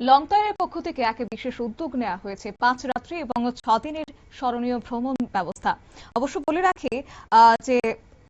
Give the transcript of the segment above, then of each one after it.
লংতারের পক্ষ থেকে এক বিশেষ উদ্যোগ নেওয়া হয়েছে পাঁচ রাত্রি এবং ছ দিনের স্মরণীয় ভ্রমণ ব্যবস্থা। অবশ্য বলে রাখি যে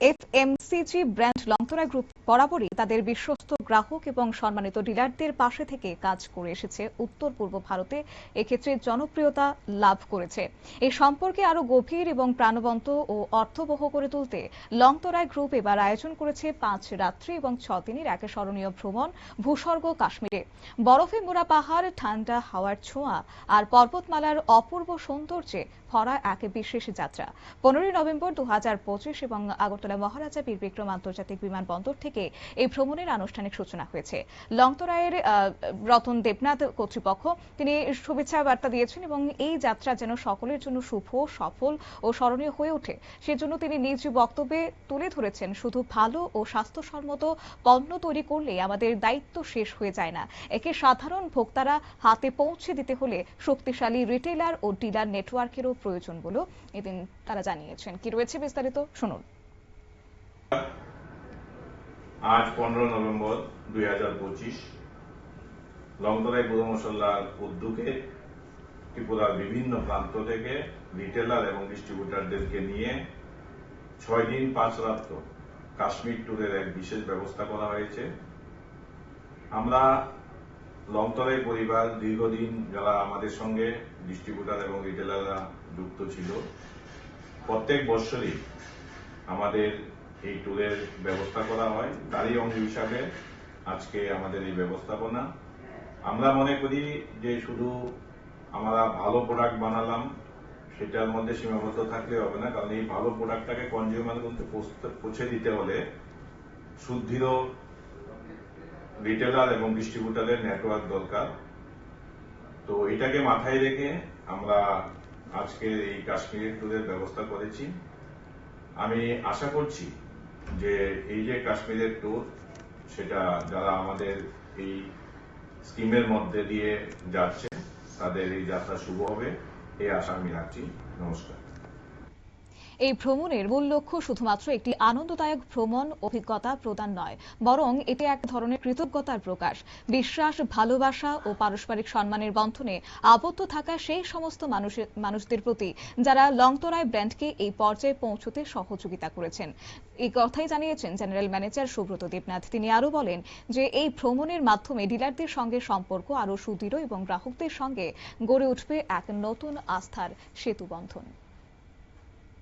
এফএমসিজি ব্র্যান্ড লংতরা গ্রুপ বরাবরই তাদের বিশ্বস্ত গ্রাহক এবং সম্মানিত ডিলারদের পাশে থেকে কাজ করে এসেছে উত্তর পূর্ব ভারতে। এক্ষেত্রে জনপ্রিয়তা লাভ করেছে। এই সম্পর্কে আরও গভীর এবং প্রাণবন্ত ও অর্থবহ করে তুলতে লংতরায় গ্রুপ এবার আয়োজন করেছে পাঁচ রাত্রি এবং ছ দিনের এক স্মরণীয় ভ্রমণ, ভূস্বর্গ, কাশ্মীরে। বরফে মোড়া পাহাড়, ঠান্ডা হাওয়ার ছোঁয়া আর পর্বতমালার অপূর্ব সৌন্দর্যে ভরা এক বিশেষ যাত্রা। পনেরোই নভেম্বর দু হাজার পঁচিশ এবং আগরতলা মহারাজা বীর বিক্রম আন্তর্জাতিক বিমানবন্দর থেকে এই ভ্রমণের আনুষ্ঠানিক সূচনা হয়েছে। লংতরায়ের রতন দেবনাথ কর্তৃপক্ষ তিনি শুভেচ্ছা বার্তা দিয়েছেন এবং এই যাত্রা যেন সকলের জন্য শুভ, সফল ও স্মরণীয় হয়ে ওঠে, সেজন্য তিনি নিজ বক্তব্যে তুলে ধরেছেন, শুধু ভালো ও স্বাস্থ্যসম্মত পণ্য তৈরি করলে আমাদের দায়িত্ব শেষ হয়ে যায় না। একে সাধারণ ভোক্তারা হাতে পৌঁছে দিতে হলে শক্তিশালী রিটেলার ও ডিলার নেটওয়ার্কেরও প্রয়োজন বলেও এদিন তারা জানিয়েছেন। কি রয়েছে বিস্তারিত? শুনুন। আজ পনেরো নভেম্বর দুই হাজার পঁচিশ। লংতরাই গুঁড়ো মশলার উদ্যোগে ত্রিপুরার বিভিন্ন প্রান্ত থেকে রিটেলার এবং ডিস্ট্রিবিউটারদেরকে নিয়ে ছয় দিন পাঁচ রাত্র কাশ্মীর ট্যুরের এক বিশেষ ব্যবস্থা করা হয়েছে। আমরা লংতরাই পরিবার দীর্ঘদিন যারা আমাদের সঙ্গে ডিস্ট্রিবিউটার এবং রিটেলাররা যুক্ত ছিল, প্রত্যেক বছরই আমাদের এই ট্যুরের ব্যবস্থা করা হয়, তারই অঙ্গ হিসাবে আজকে আমাদের এই ব্যবস্থাপনা। আমরা মনে করি যে শুধু আমরা ভালো প্রোডাক্ট বানালাম, সেটার মধ্যে সীমাবদ্ধ থাকলে হবে না, কারণ এই ভালো প্রোডাক্টটাকে কনজিউমার কিন্তু পৌঁছে দিতে হলে সুদৃঢ় রিটেলার এবং ডিস্ট্রিবিউটারের নেটওয়ার্ক দরকার। তো এটাকে মাথায় রেখে আমরা আজকে এই কাশ্মীরের ট্যুরের ব্যবস্থা করেছি। আমি আশা করছি যে এই যে কাশ্মীরের ট্যুর সেটা যারা আমাদের এই স্কিমের মধ্যে দিয়ে যাচ্ছে, তাদের এই যাত্রা শুভ হবে। এই আশা আমি রাখছি। নমস্কার। এই ভ্রমণের মূল লক্ষ্য শুধুমাত্র একটি আনন্দদায়ক ভ্রমণ, অভিজ্ঞতা প্রদান নয়, বরং এটি এক ধরনের কৃতজ্ঞতার প্রকাশ। বিশ্বাস, ভালোবাসা ও পারস্পরিক সম্মানের বন্ধনে আবদ্ধ থাকা সেই সমস্ত মানুষের মানুষদের প্রতি যারা লংতরায় ব্র্যান্ডকে এই পর্যায়ে পৌঁছতে সহযোগিতা করেছেন। এই কথাই জানিয়েছেন জেনারেল ম্যানেজার সুব্রত দেবনাথ। তিনি আরও বলেন যে, এই ভ্রমণের মাধ্যমে ডিলারদের সঙ্গে সম্পর্ক আরও সুদৃঢ় এবং গ্রাহকদের সঙ্গে গড়ে উঠবে এক নতুন আস্থার সেতু বন্ধন